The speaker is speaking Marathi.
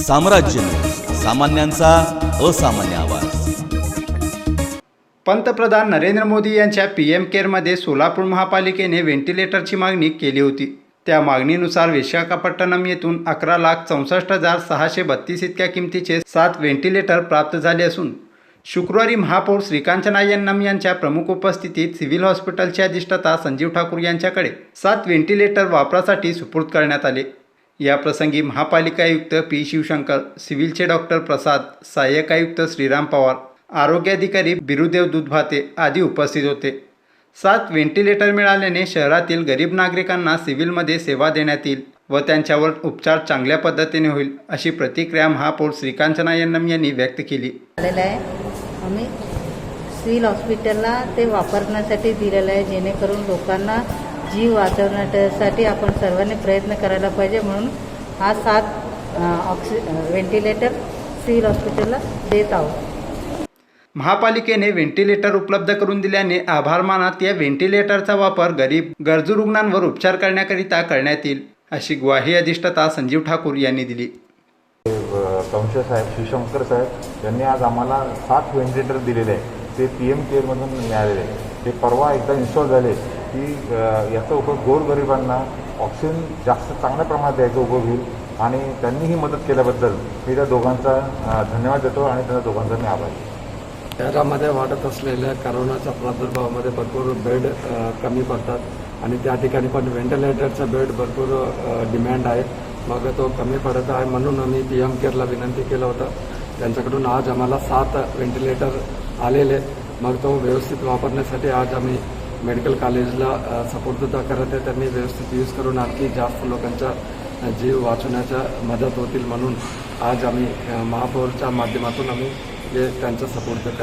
साम्राज्य सामान्यांचा असामान्य आवाज. पंतप्रधान नरेंद्र मोदी यांच्या पी एम केअरमध्ये सोलापूर महापालिकेने व्हेंटिलेटरची मागणी केली होती. त्या मागणीनुसार विशाखापट्टणम येथून अकरा लाख चौसष्ट हजार सहाशे बत्तीस इतक्या किमतीचे सात व्हेंटिलेटर प्राप्त झाले असून शुक्रवारी महापौर श्रीकांचना यन्नम यांच्या प्रमुख उपस्थितीत सिव्हिल हॉस्पिटलचे अधिष्ठाता संजीव ठाकूर यांच्याकडे सात व्हेंटिलेटर वापरासाठी सुपूर्द करण्यात आले. या प्रसंगी महापालिका आयुक्त पी शिवशंकर सिव्हिलचे डॉक्टर प्रसाद सहाय्यक आयुक्त श्रीराम पवार आरोग्याधिकारी बिरुदेव दुधभाते आदी उपस्थित होते. सात व्हेंटिलेटर मिळाल्याने शहरातील गरीब नागरिकांना सिव्हिलमध्ये सेवा देण्यात येईल व त्यांच्यावर उपचार चांगल्या पद्धतीने होईल अशी प्रतिक्रिया महापौर श्रीकांचना यन्नम यांनी व्यक्त केली. आलेलं आहे. आम्ही सिव्हिल हॉस्पिटलला ते वापरण्यासाठी दिलेलं आहे जेणेकरून लोकांना जीव वाचवण्यासाठी आपण सर्वांनी प्रयत्न करायला पाहिजे म्हणून हा सात ऑक्सि व्हेंटिलेटर सिव्हिल हॉस्पिटलला देत आहोत. महापालिकेने व्हेंटिलेटर उपलब्ध करून दिल्याने आभार मानत या व्हेंटिलेटरचा वापर गरीब गरजू रुग्णांवर उपचार करण्याकरिता करण्यात येईल अशी ग्वाही अधिष्ठाता संजीव ठाकूर यांनी दिली. संशय साहेब शिवशंकर साहेब यांनी आज आम्हाला सात व्हेंटिलेटर दिलेले आहे ते पी एम केअरमधून मिळालेले आहे ते परवा एकदा इन्स्टॉल झाले. की याचा उपयोग गोरगरिबांना ऑक्सिजन जास्त चांगल्या प्रमाणात द्यायचा उपयोग होईल आणि त्यांनी ही मदत केल्याबद्दल मी त्या दोघांचा धन्यवाद देतो आणि त्या दोघांचा मी आभार शहरामध्ये वाढत असलेल्या करोनाच्या प्रादुर्भावामध्ये भरपूर बेड कमी पडतात आणि त्या ठिकाणी पण व्हेंटिलेटरचा बेड भरपूर डिमांड डिमँड आहे. मग तो कमी पडत आहे म्हणून आम्ही पी एम केअरला विनंती केलं होतं. त्यांच्याकडून आज आम्हाला सात व्हेंटिलेटर आलेले मग तो व्यवस्थित वापरण्यासाठी आज आम्ही मेडिकल कॉलेजला सपोर्ट सपोर्टसुद्धा करत आहे. त्यांनी व्यवस्थित यूज करून आणखी जास्त लोकांचा जीव वाचवण्याच्या मदत होतील म्हणून आज आम्ही महापौरच्या माध्यमातून आम्ही त्यांचा सपोर्ट करतो